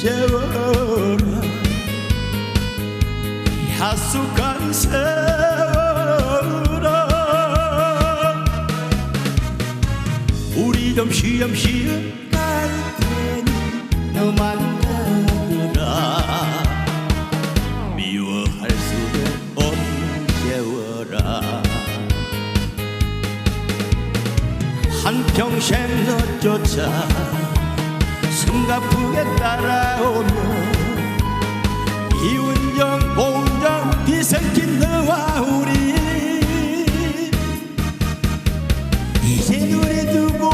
세월아 야속한 세월아 우리 점시점시 갈 테니 너만 가거라. 미워할 수도 없는 세월아. 한평생 너조차 숨가쁘게 따라오며 이운정 보운정 뒤섞인 너와 우리 이제 우리 두고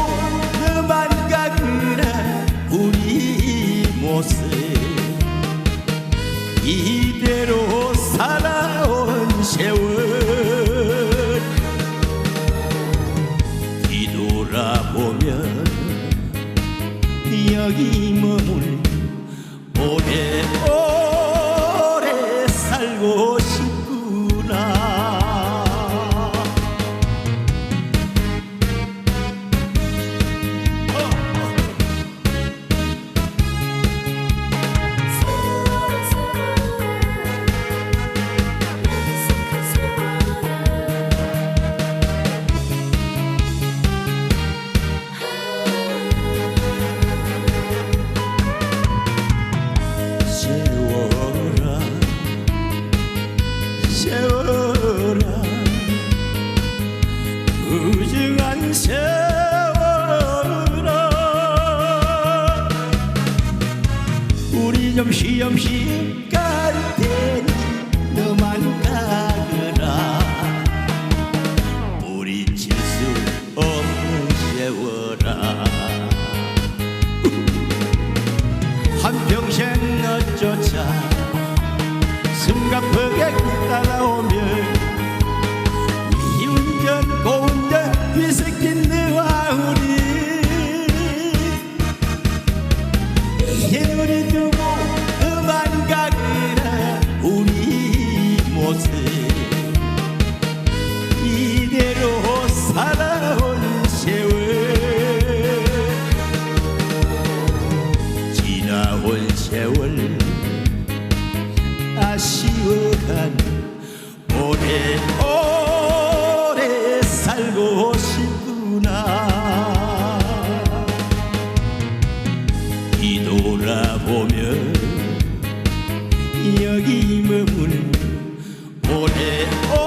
너만 가거라 우리 모습 이대로 살아 여기 세월아 무증한 세월아. 우리 좀 쉬엄쉬엄 갈 테니 너만 가거라. 뿌리칠 수 없는 세월아. 한평생 너조차 숨가쁘게 따라오며 이운전 고운전 뒤섞인 너와 우리. 이제 우리 두고 그만 가거라 우리 모습. 이대로 살아온 세월. 지나온 세월 아쉬워한 오래오래 살고 싶구나. 뒤돌아보면 여기 머물 오래오래